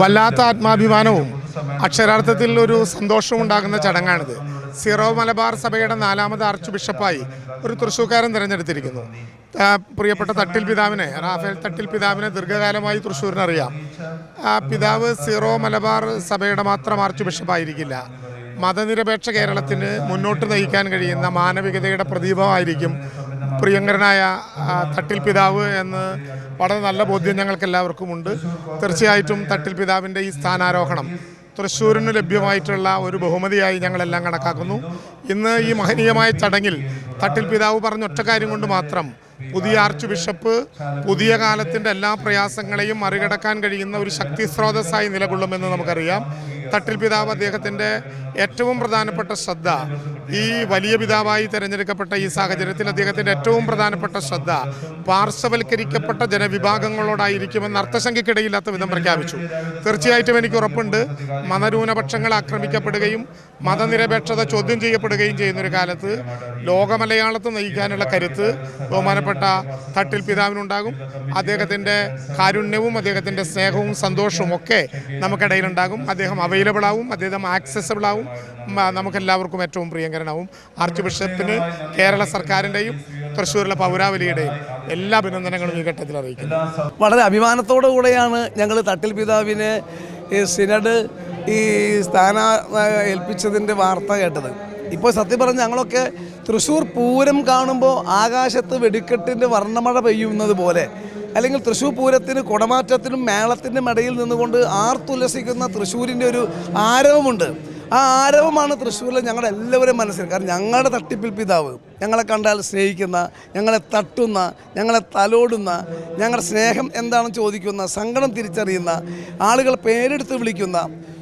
വല്ലാത്ത ആത്മാഭിമാനവും അക്ഷരാർത്ഥത്തിൽ ഒരു സന്തോഷവും ഉണ്ടാകുന്ന ചടങ്ങാണിത്. സീറോ മലബാർ സഭയുടെ നാലാമത് ആർച്ച് ബിഷപ്പായി ഒരു തൃശ്ശൂർക്കാരൻ തിരഞ്ഞെടുത്തിരിക്കുന്നു. പ്രിയപ്പെട്ട തട്ടിൽ പിതാവിനെ റാഫേൽ തട്ടിൽ പിതാവിനെ ദീർഘകാലമായി തൃശ്ശൂരിനറിയാം. ആ പിതാവ് സീറോ മലബാർ സഭയുടെ മാത്രം ആർച്ച് ബിഷപ്പായിരിക്കില്ല. മതനിരപേക്ഷ കേരളത്തിന് മുന്നോട്ട് നയിക്കാൻ കഴിയുന്ന മാനവികതയുടെ പ്രതീപമായിരിക്കും പ്രിയങ്കരനായ തട്ടിൽ പിതാവ് എന്ന് വളരെ നല്ല ബോധ്യം ഞങ്ങൾക്ക് എല്ലാവർക്കും ഉണ്ട്. തീർച്ചയായിട്ടും തട്ടിൽ പിതാവിന്റെ ഈ സ്ഥാനാരോഹണം തൃശ്ശൂരിന് ലഭ്യമായിട്ടുള്ള ഒരു ബഹുമതിയായി ഞങ്ങളെല്ലാം കണക്കാക്കുന്നു. ഇന്ന് ഈ മഹനീയമായ ചടങ്ങിൽ തട്ടിൽ പിതാവ് പറഞ്ഞ ഒറ്റ കാര്യം കൊണ്ട് മാത്രം പുതിയ ആർച്ച് ബിഷപ്പ് പുതിയ കാലത്തിന്റെ എല്ലാ പ്രയാസങ്ങളെയും മറികടക്കാൻ കഴിയുന്ന ഒരു ശക്തി സ്രോതസ്സായി നിലകൊള്ളുമെന്ന് നമുക്കറിയാം. തട്ടിൽ പിതാവ് അദ്ദേഹത്തിന്റെ ഏറ്റവും പ്രധാനപ്പെട്ട ശ്രദ്ധ ഈ വലിയ പിതാവായി തിരഞ്ഞെടുക്കപ്പെട്ട ഈ സാഹചര്യത്തിൽ അദ്ദേഹത്തിന്റെ ഏറ്റവും പ്രധാനപ്പെട്ട ശ്രദ്ധ പാർശ്വവൽക്കരിക്കപ്പെട്ട ജനവിഭാഗങ്ങളോടായിരിക്കുമെന്ന് അർത്ഥശങ്കയ്ക്കിടയില്ലാത്ത വിധം പ്രഖ്യാപിച്ചു. തീർച്ചയായിട്ടും എനിക്ക് ഉറപ്പുണ്ട്. മതന്യൂനപക്ഷങ്ങൾ ആക്രമിക്കപ്പെടുകയും മതനിരപേക്ഷത ചോദ്യം ചെയ്യപ്പെടുകയും ചെയ്യുന്ന ഒരു കാലത്ത് ലോകമലയാളത്ത് നയിക്കാനുള്ള കരുത്ത് ബഹുമാനപ്പെട്ട തട്ടിൽ പിതാവിനുണ്ടാകും. അദ്ദേഹത്തിന്റെ കാരുണ്യവും അദ്ദേഹത്തിന്റെ സ്നേഹവും സന്തോഷവും ഒക്കെ നമുക്കിടയിലുണ്ടാകും. അദ്ദേഹം അവൈലബിൾ ആവും അദ്ദേഹം ആക്സസബിൾ ആവും. നമുക്കെല്ലാവർക്കും ഏറ്റവും പ്രിയങ്കരനാവും. ആർച്ച് ബിഷപ്പിന് കേരള സർക്കാരിന്റെയും തൃശ്ശൂരിലെ പൗരാവലിയുടെയും എല്ലാ അഭിനന്ദനങ്ങളും ഈ ഘട്ടത്തിൽ അറിയിക്കുന്നു. വളരെ അഭിമാനത്തോടു കൂടെയാണ് ഞങ്ങൾ തട്ടിൽ പിതാവിനെ സിനഡ് ഈ സ്ഥാന ഏൽപ്പിച്ചതിന്റെ വാർത്ത കേട്ടത്. ഇപ്പോൾ സത്യം പറഞ്ഞ് ഞങ്ങളൊക്കെ തൃശ്ശൂർ പൂരം കാണുമ്പോൾ ആകാശത്ത് വെടിക്കെട്ടിന്റെ വർണമഴ പെയ്യുന്നത് പോലെ. അല്ലെങ്കിൽ തൃശ്ശൂർ പൂരത്തിന് കുടമാറ്റത്തിനും മേളത്തിന്റെ ഇടയിൽ നിന്നുകൊണ്ട് ആർത്തുല്ലസിക്കുന്ന തൃശ്ശൂരിന്റെ ഒരു ആരവമുണ്ട്. ആ ആരവമാണ് തൃശ്ശൂരിലെ ഞങ്ങളുടെ എല്ലാവരും മനസ്സിൽ. കാരണം ഞങ്ങളുടെ തട്ടിപ്പിൽ പിതാവ് ഞങ്ങളെ കണ്ടാൽ സ്നേഹിക്കുന്ന ഞങ്ങളെ തട്ടുന്ന ഞങ്ങളെ തലോടുന്ന ഞങ്ങളുടെ സ്നേഹം എന്താണെന്ന് ചോദിക്കുന്ന സങ്കടം തിരിച്ചറിയുന്ന ആളുകൾ പേരെടുത്ത് വിളിക്കുന്ന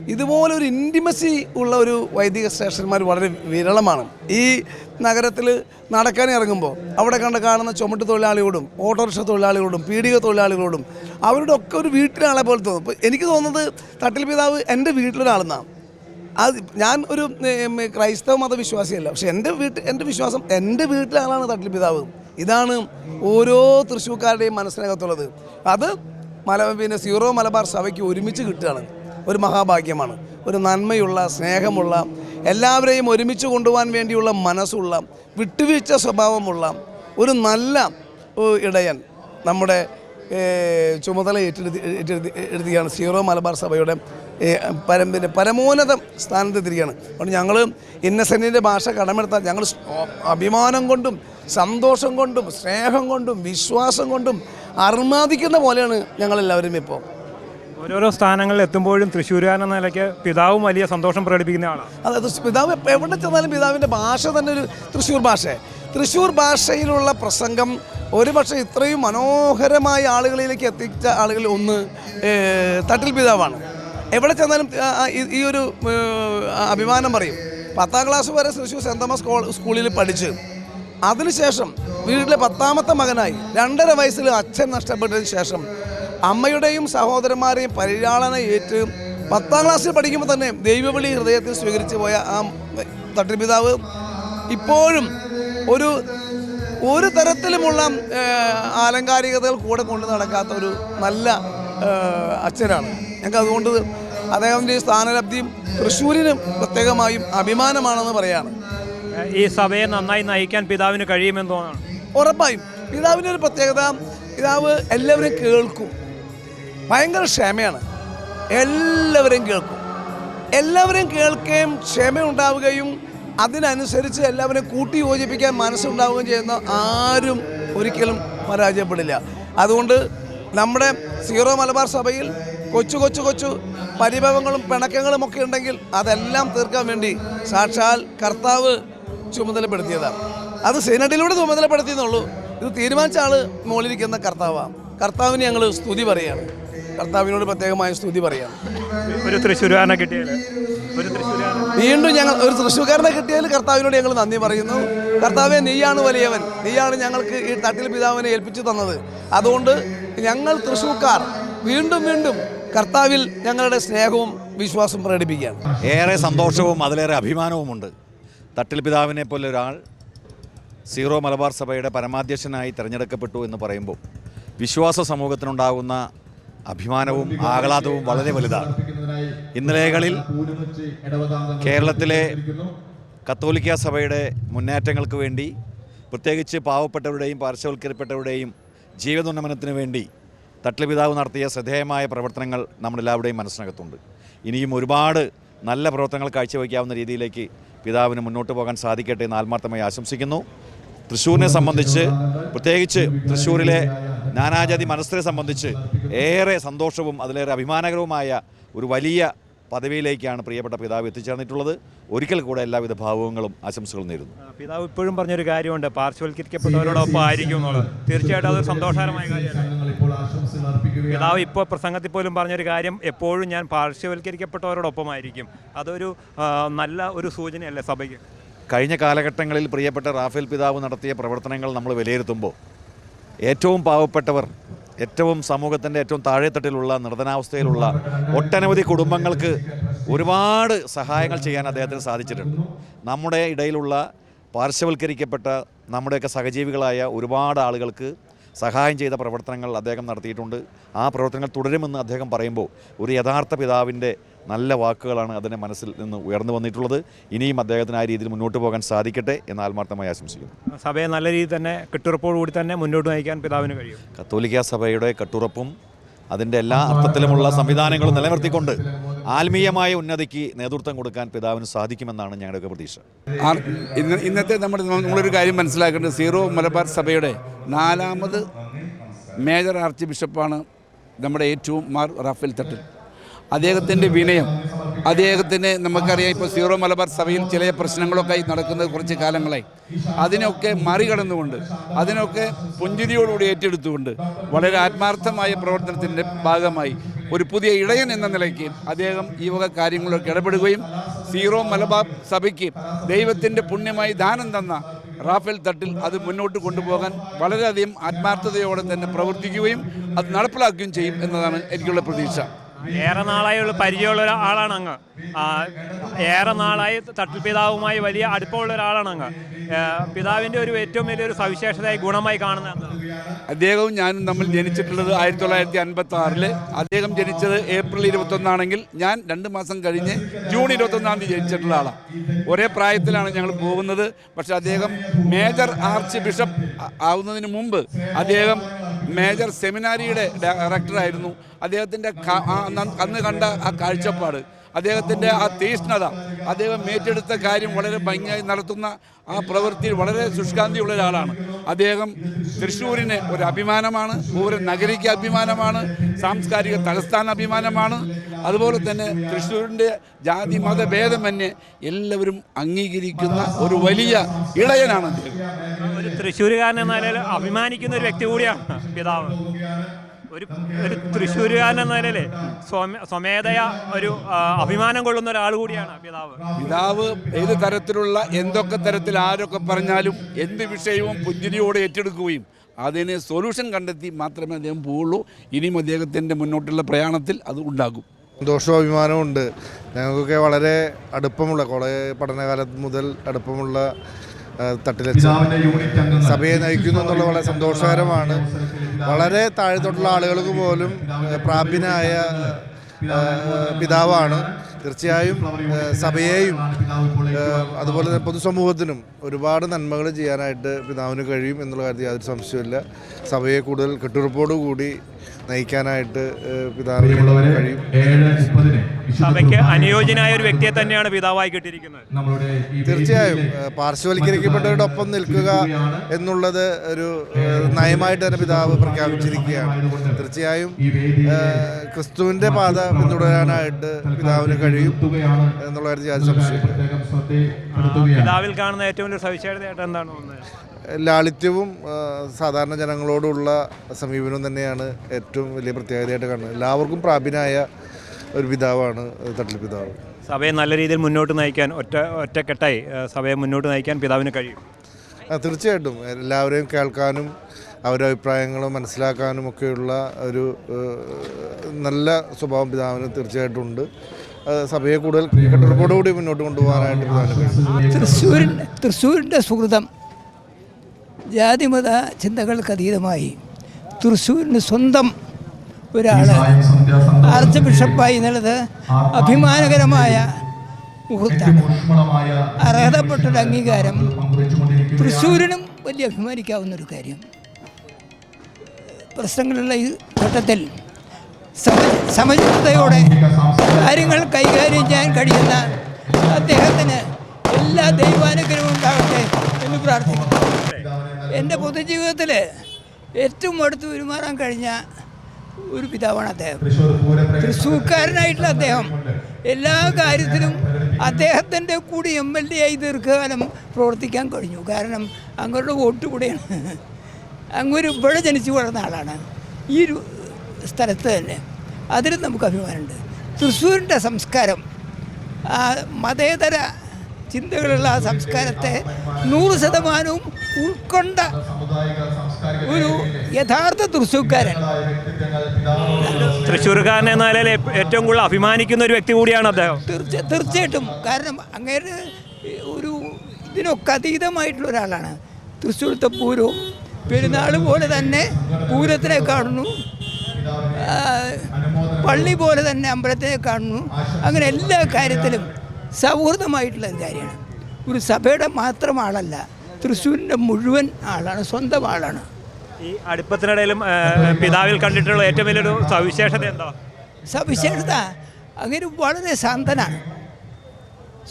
ഇതുപോലെ ഒരു ഇന്റിമസി ഉള്ള ഒരു വൈദിക ശ്രേഷ്ഠന്മാർ വളരെ വിരളമാണ്. ഈ നഗരത്തിൽ നടക്കാൻ ഇറങ്ങുമ്പോൾ അവിടെ കണ്ട് കാണുന്ന ചുമട്ട് തൊഴിലാളികളോടും ഓട്ടോറിക്ഷ തൊഴിലാളികളോടും പീഡിക തൊഴിലാളികളോടും അവരുടെ ഒക്കെ ഒരു വീട്ടിലാളെ പോലെ തോന്നും. അപ്പോൾ എനിക്ക് തോന്നുന്നത് തട്ടിൽ പിതാവ് എന്റെ വീട്ടിലൊരാളെന്നാണ്. അത് ഞാൻ ഒരു ക്രൈസ്തവ മതവിശ്വാസിയല്ല. പക്ഷെ എന്റെ വീട്ടിൽ എന്റെ വിശ്വാസം എന്റെ വീട്ടിലാളാണ് തട്ടിൽ പിതാവ്. ഇതാണ് ഓരോ തൃശ്ശൂർക്കാരുടെയും മനസ്സിനകത്തുള്ളത്. അത് മല പിന്നെ സീറോ മലബാർ സഭയ്ക്ക് ഒരുമിച്ച് കിട്ടുകയാണ്. ഒരു മഹാഭാഗ്യമാണ്. ഒരു നന്മയുള്ള സ്നേഹമുള്ള എല്ലാവരെയും ഒരുമിച്ച് കൊണ്ടുപോകാൻ വേണ്ടിയുള്ള മനസ്സുള്ള വിട്ടുവീഴ്ച സ്വഭാവമുള്ള ഒരു നല്ല ഇടയൻ നമ്മുടെ ചുമതല ഏറ്റെടുത്തി ഏറ്റെടുത്തി സീറോ മലബാർ സഭയുടെ ഏഹ്, പരം പിന്നെ പരമോന്നത സ്ഥാനത്തെത്തിരിക്കുകയാണ് അതുകൊണ്ട് ഞങ്ങൾ ഇന്നസെന്റിന്റെ ഭാഷ കടമെടുത്താൽ ഞങ്ങൾ അഭിമാനം കൊണ്ടും സന്തോഷം കൊണ്ടും സ്നേഹം കൊണ്ടും വിശ്വാസം കൊണ്ടും അർമാദിക്കുന്ന പോലെയാണ് ഞങ്ങളെല്ലാവരും ഇപ്പോൾ. ഓരോരോ സ്ഥാനങ്ങളിൽ എത്തുമ്പോഴും തൃശ്ശൂരുകാരൻ എന്ന നിലയ്ക്ക് പിതാവും വലിയ സന്തോഷം പ്രകടിപ്പിക്കുന്ന ആളാണ് അതായത് പിതാവ് എവിടെ ചെന്നാലും പിതാവിന്റെ ഭാഷ തന്നെ ഒരു തൃശ്ശൂർ ഭാഷ തൃശ്ശൂർ ഭാഷയിലുള്ള പ്രസംഗം ഒരുപക്ഷെ ഇത്രയും മനോഹരമായ ആളുകളിലേക്ക് എത്തിച്ച ആളുകളിൽ ഒന്ന് തട്ടിൽ പിതാവാണ്. എവിടെ ചെന്നാലും ഈ- ഒരു അഭിമാനം പറയും. പത്താം ക്ലാസ് വരെ തൃശ്ശൂർ സെന്റ് തോമസ് സ്കൂ- സ്കൂളിൽ പഠിച്ച്. അതിനുശേഷം വീട്ടിലെ പത്താമത്തെ മകനായി രണ്ടര വയസ്സിൽ അച്ഛൻ നഷ്ടപ്പെട്ടതിന് ശേഷം അമ്മയുടെയും സഹോദരന്മാരെയും പരിലാളന ഏറ്റ് പത്താം ക്ലാസ്സിൽ പഠിക്കുമ്പോൾ തന്നെ ദൈവവിളി ഹൃദയത്തിൽ സ്വീകരിച്ചു പോയ ആ തട്ടിപ്പിതാവ് ഇപ്പോഴും ഒരു ഒരു തരത്തിലുമുള്ള ആലങ്കാരികതകൾ കൂടെ കൊണ്ട് നടക്കാത്ത ഒരു നല്ല അച്ഛനാണ്. ഞങ്ങൾക്ക് അതുകൊണ്ട് അദ്ദേഹത്തിന്റെ സ്ഥാനലബ്ധിയും തൃശ്ശൂരിനും പ്രത്യേകമായും അഭിമാനമാണെന്ന് പറയാണ്. ഈ സഭയെ നന്നായി നയിക്കാൻ പിതാവിന് കഴിയുമെന്ന് തോന്നുന്നു. ഉറപ്പായും. പിതാവിന്റെ ഒരു പ്രത്യേകത പിതാവ് എല്ലാവരും കേൾക്കും. ഭയങ്കര ക്ഷമയാണ്. എല്ലാവരെയും കേൾക്കും. എല്ലാവരെയും കേൾക്കുകയും ക്ഷമയുണ്ടാവുകയും അതിനനുസരിച്ച് എല്ലാവരെയും കൂട്ടി യോജിപ്പിക്കാൻ മനസ്സുണ്ടാവുകയും ചെയ്യുന്ന ആരും ഒരിക്കലും പരാജയപ്പെടില്ല. അതുകൊണ്ട് നമ്മുടെ സീറോ മലബാർ സഭയിൽ കൊച്ചു കൊച്ചു കൊച്ചു പരിഭവങ്ങളും പിണക്കങ്ങളും ഒക്കെ ഉണ്ടെങ്കിൽ അതെല്ലാം തീർക്കാൻ വേണ്ടി സാക്ഷാൽ കർത്താവ് ചുമതലപ്പെടുത്തിയതാണ്. അത് സെനറ്റിലൂടെ ചുമതലപ്പെടുത്തിയെന്നുള്ളൂ. ഇത് തീരുമാനിച്ച ആൾ മുകളിലിരിക്കുന്ന കർത്താവാണ് കർത്താവിന് ഞങ്ങൾ സ്തുതി പറയാണ് കർത്താവിനോട് പ്രത്യേകമായ സ്തുതി പറയാം. ഒരു തൃശ്ശൂരുകാരനെ കിട്ടിയാൽ ഒരു തൃശ്ശൂരുകാരൻ വീണ്ടും ഞങ്ങൾ ഒരു തൃശ്ശൂർക്കാരനെ കിട്ടിയാൽ കർത്താവിനോട് ഞങ്ങൾ നന്ദി പറയുന്നു. കർത്താവെ നീയാണ് വലിയവൻ. നീയാണ് ഞങ്ങൾക്ക് ഈ തട്ടിൽ പിതാവിനെ ഏൽപ്പിച്ചു തന്നത്. അതുകൊണ്ട് ഞങ്ങൾ തൃശ്ശൂർക്കാർ വീണ്ടും വീണ്ടും കർത്താവിൽ ഞങ്ങളുടെ സ്നേഹവും വിശ്വാസവും പ്രകടിപ്പിക്കുകയാണ്. ഏറെ സന്തോഷവും അതിലേറെ അഭിമാനവുമുണ്ട്. തട്ടിൽ പിതാവിനെ പോലെ ഒരാൾ സീറോ മലബാർ സഭയുടെ പരമാധ്യക്ഷനായി തിരഞ്ഞെടുക്കപ്പെട്ടു എന്ന് പറയുമ്പോൾ വിശ്വാസ സമൂഹത്തിനുണ്ടാകുന്ന അഭിമാനവും ആഹ്ലാദവും വളരെ വലുതാണ്. ഇന്നലെകളിൽ കേരളത്തിലെ കത്തോലിക്ക സഭയുടെ മുന്നേറ്റങ്ങൾക്ക് വേണ്ടി പ്രത്യേകിച്ച് പാവപ്പെട്ടവരുടെയും പാർശ്വവൽക്കരിക്കപ്പെട്ടവരുടെയും ജീവിതോന്നമനത്തിന് വേണ്ടി തട്ടിൽ പിതാവ് നടത്തിയ ശ്രദ്ധേയമായ പ്രവർത്തനങ്ങൾ നമ്മളെല്ലാവരുടെയും മനസ്സിനകത്തുണ്ട്. ഇനിയും ഒരുപാട് നല്ല പ്രവർത്തനങ്ങൾ കാഴ്ചവെക്കാവുന്ന രീതിയിലേക്ക് പിതാവിന് മുന്നോട്ട് പോകാൻ സാധിക്കട്ടെ എന്ന് ആത്മാർത്ഥമായി ആശംസിക്കുന്നു. തൃശ്ശൂരിനെ സംബന്ധിച്ച് പ്രത്യേകിച്ച് തൃശ്ശൂരിലെ നാനാജാതി മനസ്സിനെ സംബന്ധിച്ച് ഏറെ സന്തോഷവും അതിലേറെ അഭിമാനകരവുമായ ഒരു വലിയ പദവിയിലേക്കാണ് പ്രിയപ്പെട്ട പിതാവ് എത്തിച്ചേർന്നിട്ടുള്ളത്. ഒരിക്കൽ കൂടെ എല്ലാവിധ ഭാവങ്ങളും ആശംസകളും നേരുന്നു. പിതാവ് ഇപ്പോഴും പറഞ്ഞൊരു കാര്യമുണ്ട്. പാർശ്വവൽക്കരിക്കപ്പെട്ടവരോടൊപ്പം ആയിരിക്കും എന്നുള്ളത് തീർച്ചയായിട്ടും അത് സന്തോഷകരമായ കാര്യമാണ്. പിതാവ് ഇപ്പോൾ പ്രസംഗത്തിൽ പോലും പറഞ്ഞൊരു കാര്യം എപ്പോഴും ഞാൻ പാർശ്വവൽക്കരിക്കപ്പെട്ടവരോടൊപ്പം ആയിരിക്കും അതൊരു നല്ല ഒരു സൂചനയല്ലേ സഭയ്ക്ക്? കഴിഞ്ഞ കാലഘട്ടങ്ങളിൽ പ്രിയപ്പെട്ട റാഫേൽ പിതാവ് നടത്തിയ പ്രവർത്തനങ്ങൾ നമ്മൾ വിലയിരുത്തുമ്പോൾ ഏറ്റവും പാവപ്പെട്ടവർ ഏറ്റവും സമൂഹത്തിന്റെ ഏറ്റവും താഴെത്തട്ടിലുള്ള നിർധനാവസ്ഥയിലുള്ള ഒട്ടനവധി കുടുംബങ്ങൾക്ക് ഒരുപാട് സഹായങ്ങൾ ചെയ്യാൻ അദ്ദേഹത്തിന് സാധിച്ചിട്ടുണ്ട്. നമ്മുടെ ഇടയിലുള്ള പാർശ്വവൽക്കരിക്കപ്പെട്ട നമ്മുടെയൊക്കെ സഹജീവികളായ ഒരുപാട് ആളുകൾക്ക് സഹായം ചെയ്ത പ്രവർത്തനങ്ങൾ അദ്ദേഹം നടത്തിയിട്ടുണ്ട്. ആ പ്രവർത്തനങ്ങൾ തുടരുമെന്ന് അദ്ദേഹം പറയുമ്പോൾ ഒരു യഥാർത്ഥ പിതാവിന്റെ നല്ല വാക്കുകളാണ് അതിന്റെ മനസ്സിൽ നിന്ന് ഉയർന്നു വന്നിട്ടുള്ളത്. ഇനിയും അദ്ദേഹത്തിന് ആ രീതിയിൽ മുന്നോട്ട് പോകാൻ സാധിക്കട്ടെ എന്ന് ആത്മാർത്ഥമായി ആശംസിക്കുന്നു. സഭയെ നല്ല രീതിയിൽ തന്നെ കെട്ടുറപ്പോടുകൂടി തന്നെ മുന്നോട്ട് നയിക്കാൻ പിതാവിന് കഴിയും. കത്തോലിക്ക സഭയുടെ കെട്ടുറപ്പും അതിന്റെ എല്ലാ അർത്ഥത്തിലുമുള്ള സംവിധാനങ്ങളും നിലനിർത്തിക്കൊണ്ട് ആത്മീയമായ ഉന്നതിക്ക് നേതൃത്വം കൊടുക്കാൻ പിതാവിന് സാധിക്കുമെന്നാണ് ഞങ്ങളുടെയൊക്കെ പ്രതീക്ഷ. ഇന്ന് ഇന്നത്തെ നമ്മുടെ നമ്മളൊരു കാര്യം മനസ്സിലാക്കേണ്ടത് സീറോ മലബാർ സഭയുടെ നാലാമത് മേജർ ആർച്ച് ബിഷപ്പാണ് നമ്മുടെ ഏറ്റവും മാർ റാഫേൽ തട്ടിൽ. അദ്ദേഹത്തിന്റെ വിനയം അദ്ദേഹത്തിന് നമുക്കറിയാം ഇപ്പോൾ സീറോ മലബാർ സഭയിൽ ചില പ്രശ്നങ്ങളൊക്കെ നടക്കുന്നത് കുറച്ച് കാലങ്ങളായി. അതിനൊക്കെ മറികടന്നുകൊണ്ട് അതിനൊക്കെ പുഞ്ചിരിയോടുകൂടി ഏറ്റെടുത്തുകൊണ്ട് വളരെ ആത്മാർത്ഥമായ പ്രവർത്തനത്തിന്റെ ഭാഗമായി ഒരു പുതിയ ഇടയൻ എന്ന നിലയ്ക്ക് അദ്ദേഹം ഈ വക കാര്യങ്ങളിലൊക്കെ ഇടപെടുകയും സീറോ മലബാർ സഭയ്ക്ക് ദൈവത്തിന്റെ പുണ്യമായി ദാനം തന്ന റാഫേൽ തട്ടിൽ അത് മുന്നോട്ട് കൊണ്ടുപോകാൻ വളരെയധികം ആത്മാർത്ഥതയോടെ തന്നെ പ്രവർത്തിക്കുകയും അത് നടപ്പിലാക്കുകയും ചെയ്യും എന്നതാണ് എനിക്കുള്ള പ്രതീക്ഷ. ഏറെ നാളായുള്ള പരിചയമുള്ള ഒരാളാണ് അങ്ങ്. ഏറെ നാളായി തട്ടിൽ പിതാവുമായി വലിയ അടുപ്പമുള്ള ഒരാളാണ് അങ്ങ്. പിതാവിന്റെ ഒരു ഏറ്റവും വലിയൊരു സവിശേഷതയായി ഗുണമായി കാണുന്നത്? അദ്ദേഹവും ഞാനും നമ്മൾ ജനിച്ചിട്ടുള്ളത് ആയിരത്തി തൊള്ളായിരത്തി അൻപത്തി ആറിൽ അദ്ദേഹം ജനിച്ചത് ഏപ്രിൽ ഇരുപത്തൊന്നാണെങ്കിൽ ഞാൻ രണ്ട് മാസം കഴിഞ്ഞ് ജൂൺ ഇരുപത്തൊന്നാം തീയതി ജനിച്ചിട്ടുള്ള ആളാണ് ഒരേ പ്രായത്തിലാണ് ഞങ്ങൾ പോകുന്നത്. പക്ഷെ അദ്ദേഹം മേജർ ആർച്ച് ബിഷപ്പ് ആവുന്നതിന് മുമ്പ് അദ്ദേഹം മേജർ സെമിനാരിയുടെ ഡയറക്ടറായിരുന്നു. അദ്ദേഹത്തിന്റെ അന്ന് കണ്ട ആ കാഴ്ചപ്പാട്. അദ്ദേഹത്തിന്റെ ആ തീഷ്ണത അദ്ദേഹം ഏറ്റെടുത്ത കാര്യം വളരെ ഭംഗിയായി നടത്തുന്ന ആ പ്രവൃത്തി വളരെ ശുഷ്കാന്തിയുള്ള ഒരാളാണ്. അദ്ദേഹം തൃശ്ശൂരിന് ഒരു അഭിമാനമാണ് ഒരു നഗരിക്ക് അഭിമാനമാണ് സാംസ്കാരിക തലസ്ഥാന അഭിമാനമാണ്. അതുപോലെ തന്നെ തൃശ്ശൂരിന്റെ ജാതി മത ഭേദമന്യേ എല്ലാവരും അംഗീകരിക്കുന്ന ഒരു വലിയ ഇളയനാണ് അദ്ദേഹം. ഒരു തൃശ്ശൂരുകാരൻ എന്നാലും അഭിമാനിക്കുന്ന ഒരു വ്യക്തി കൂടിയാണ് പിതാവ്. ഒരു ഒരു തൃശ്ശൂരുകാരൻ എന്ന നിലയിൽ സ്വമേധയ ഒരു അഭിമാനം കൊള്ളുന്ന ഒരാൾ കൂടിയാണ് പിതാവ്. പിതാവ് ഏത് തരത്തിലുള്ള എന്തൊക്കെ തരത്തിൽ ആരൊക്കെ പറഞ്ഞാലും എന്ത് വിഷയവും പുഞ്ചിരിയോടെ ഏറ്റെടുക്കുകയും അതിന് സൊല്യൂഷൻ കണ്ടെത്തി മാത്രമേ അദ്ദേഹം പോവുള്ളൂ. ഇനിയും അദ്ദേഹത്തിന്റെ മുന്നോട്ടുള്ള പ്രയാണത്തിൽ അത് ഉണ്ടാകും. സന്തോഷവും അഭിമാനവും ഉണ്ട്. ഞങ്ങൾക്കൊക്കെ വളരെ അടുപ്പമുള്ള കോളേജ് പഠനകാലത്ത് മുതൽ അടുപ്പമുള്ള തട്ടിലെ സഭയെ നയിക്കുന്നു എന്നുള്ളത് വളരെ സന്തോഷകരമാണ്. വളരെ താഴെത്തോട്ടുള്ള ആളുകൾക്ക് പോലും പ്രാപ്യനായ പിതാവാണ്. തീർച്ചയായും സഭയെയും അതുപോലെ തന്നെ പൊതുസമൂഹത്തിനും ഒരുപാട് നന്മകൾ ചെയ്യാനായിട്ട് പിതാവിന് കഴിയും എന്നുള്ള കാര്യത്തിൽ യാതൊരു സംശയമില്ല സഭയെ കൂടുതൽ കെട്ടുറപ്പോടുകൂടി നയിക്കാനായിട്ട് പിതാവിന് കഴിയും. സഭയ്ക്ക് അനുയോജ്യനായ ഒരു വ്യക്തിയെ തന്നെയാണ് പിതാവായി കിട്ടിയിരിക്കുന്നത്. തീർച്ചയായും പാർശ്വവൽക്കരിക്കപ്പെട്ടവരോടൊപ്പം പാർശ്വവൽക്കരിക്കപ്പെട്ടവരുടെ ഒപ്പം നിൽക്കുക എന്നുള്ളത് ഒരു നയമായിട്ട് തന്നെ പിതാവ് പ്രഖ്യാപിച്ചിരിക്കുകയാണ്. തീർച്ചയായും ഏഹ് ക്രിസ്തുവിന്റെ പാത പിന്തുടരാനായിട്ട് പിതാവിന് കഴിയും എന്നുള്ള കാര്യത്തിൽ യാതൊരു സംശയമില്ല പിതാവിൽ കാണുന്ന ഏറ്റവും വലിയ സവിശേഷതയായിട്ട് എന്താണ് തോന്നുന്നത്? ലാളിത്യവും സാധാരണ ജനങ്ങളോടുള്ള സമീപനവും തന്നെയാണ് ഏറ്റവും വലിയ പ്രത്യേകതയായിട്ട് കാണുന്നത്. എല്ലാവർക്കും പ്രാപ്യനായ ഒരു പിതാവാണ് തട്ടിൽ പിതാവ്. സഭയെ നല്ല രീതിയിൽ മുന്നോട്ട് നയിക്കാൻ ഒറ്റ ഒറ്റക്കെട്ടായി സഭയെ മുന്നോട്ട് നയിക്കാൻ പിതാവിന് കഴിയും. ആ, തീർച്ചയായിട്ടും. എല്ലാവരെയും കേൾക്കാനും അവരുടെ അഭിപ്രായങ്ങൾ മനസ്സിലാക്കാനും ഒക്കെയുള്ള ഒരു നല്ല സ്വഭാവം പിതാവിന് തീർച്ചയായിട്ടും ഉണ്ട്. സഭയെ കൂടുതൽ കെട്ടുറപ്പോടുകൂടി മുന്നോട്ട് കൊണ്ടുപോകാനായിട്ട് പിതാവിന് കഴിയും. തൃശ്ശൂരിന്റെ തൃശ്ശൂരിന്റെ സുഹൃതം ജാതിമത ചിന്തകൾക്കതീതമായി തൃശ്ശൂരിന് സ്വന്തം ഒരാൾ ആർച്ച് ബിഷപ്പായി എന്നുള്ളത് അഭിമാനകരമായ മുഹൂർത്തമാണ് അർഹതപ്പെട്ടൊരു അംഗീകാരം തൃശ്ശൂരിനും വലിയ അഭിമാനിക്കാവുന്ന ഒരു കാര്യം. പ്രശ്നങ്ങളുള്ള ഈ ഘട്ടത്തിൽ സമചിത്തയോടെ കാര്യങ്ങൾ കൈകാര്യം ചെയ്യാൻ കഴിയുന്ന അദ്ദേഹത്തിന് എല്ലാ ദൈവാനുഗ്രഹവും ഉണ്ടാകട്ടെ എന്ന് പ്രാർത്ഥിക്കുന്നു. എന്റെ പൊതുജീവിതത്തിൽ ഏറ്റവും അടുത്ത് പെരുമാറാൻ കഴിഞ്ഞ ഒരു പിതാവാണ് അദ്ദേഹം. തൃശ്ശൂർക്കാരനായിട്ടുള്ള അദ്ദേഹം. എല്ലാ കാര്യത്തിലും അദ്ദേഹത്തിന്റെ കൂടി എം എൽ എ ആയി ദീർഘകാലം പ്രവർത്തിക്കാൻ കഴിഞ്ഞു. കാരണം അങ്ങോട്ട് വോട്ട് കൂടെയാണ്. അങ്ങൊരു ഇവിടെ ജനിച്ചു വളർന്ന ആളാണ്. ഈ ഒരു സ്ഥലത്ത് തന്നെ അതിലും നമുക്ക് അഭിമാനമുണ്ട്. തൃശ്ശൂരിന്റെ സംസ്കാരം മതേതര ചിന്തകളുള്ള ആ സംസ്കാരത്തെ നൂറ് ശതമാനവും ഉൾക്കൊണ്ട ഒരു യഥാർത്ഥ തൃശ്ശൂർക്കാരൻ. തൃശ്ശൂർക്കാരൻ എന്ന നിലയിൽ ഏറ്റവും കൂടുതൽ അഭിമാനിക്കുന്ന ഒരു വ്യക്തി കൂടിയാണ് അദ്ദേഹം. തീർച്ച തീർച്ചയായിട്ടും. കാരണം അങ്ങേര് ഒരു ഇതിനൊക്കെ അതീതമായിട്ടുള്ള ഒരാളാണ്. തൃശ്ശൂരത്തെ പൂരവും പെരുന്നാൾ പോലെ തന്നെ പൂരത്തിനെ കാണുന്നു. പള്ളി പോലെ തന്നെ അമ്പലത്തിനെ കാണുന്നു. അങ്ങനെ എല്ലാ കാര്യത്തിലും സൗഹൃദമായിട്ടുള്ള ഒരു കാര്യമാണ്. ഒരു സഭയുടെ മാത്രം ആളല്ല തൃശ്ശൂരിന്റെ മുഴുവൻ ആളാണ് സ്വന്തം ആളാണ്. ഈ അടുപ്പത്തിനിടയിലും പിതാവിൽ കണ്ടിട്ടുള്ള ഏറ്റവും വലിയൊരു സവിശേഷത എന്താ? സവിശേഷത അങ്ങനെ വളരെ ശാന്തനാണ്.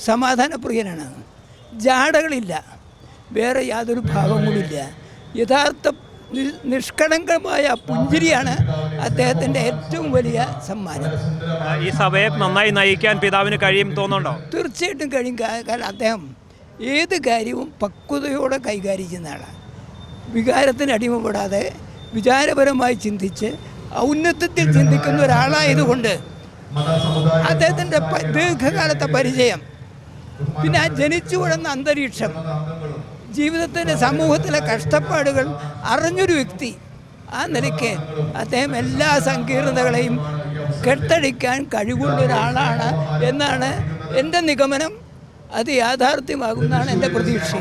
സമാധാനപ്രിയനാണ്. ജാടകളില്ല വേറെ യാതൊരു ഭാവങ്ങളുമില്ല. യഥാർത്ഥ നിഷ്കളങ്കമായ പുഞ്ചിരിയാണ് അദ്ദേഹത്തിന്റെ ഏറ്റവും വലിയ സമ്മാനം. ഈ സഭയെ നന്നായി നയിക്കാൻ പിതാവിന് കഴിയും തോന്നുന്നുണ്ടോ? തീർച്ചയായിട്ടും കഴിയും കാരണം അദ്ദേഹം ഏത് കാര്യവും പക്വതയോടെ കൈകാര്യം ചെയ്യുന്ന ആളാണ് വികാരത്തിന് അടിമപ്പെടാതെ വിചാരപരമായി ചിന്തിച്ച് ഔന്നത്യത്തിൽ ചിന്തിക്കുന്ന ഒരാളായതുകൊണ്ട് അദ്ദേഹത്തിന്റെ ദീർഘകാലത്തെ പരിചയം പിന്നെ ആ ജനിച്ചു വിടുന്ന അന്തരീക്ഷം ജീവിതത്തിന്റെ സമൂഹത്തിലെ കഷ്ടപ്പാടുകൾ അറിഞ്ഞൊരു വ്യക്തി ആ നിലയ്ക്ക് അദ്ദേഹം എല്ലാ സങ്കീർണതകളെയും കെട്ടടിക്കാൻ കഴിവുള്ള ഒരാളാണ് എന്നാണ് എന്റെ നിഗമനം. അത് യാഥാർത്ഥ്യമാകുമെന്നാണ് എന്റെ പ്രതീക്ഷ.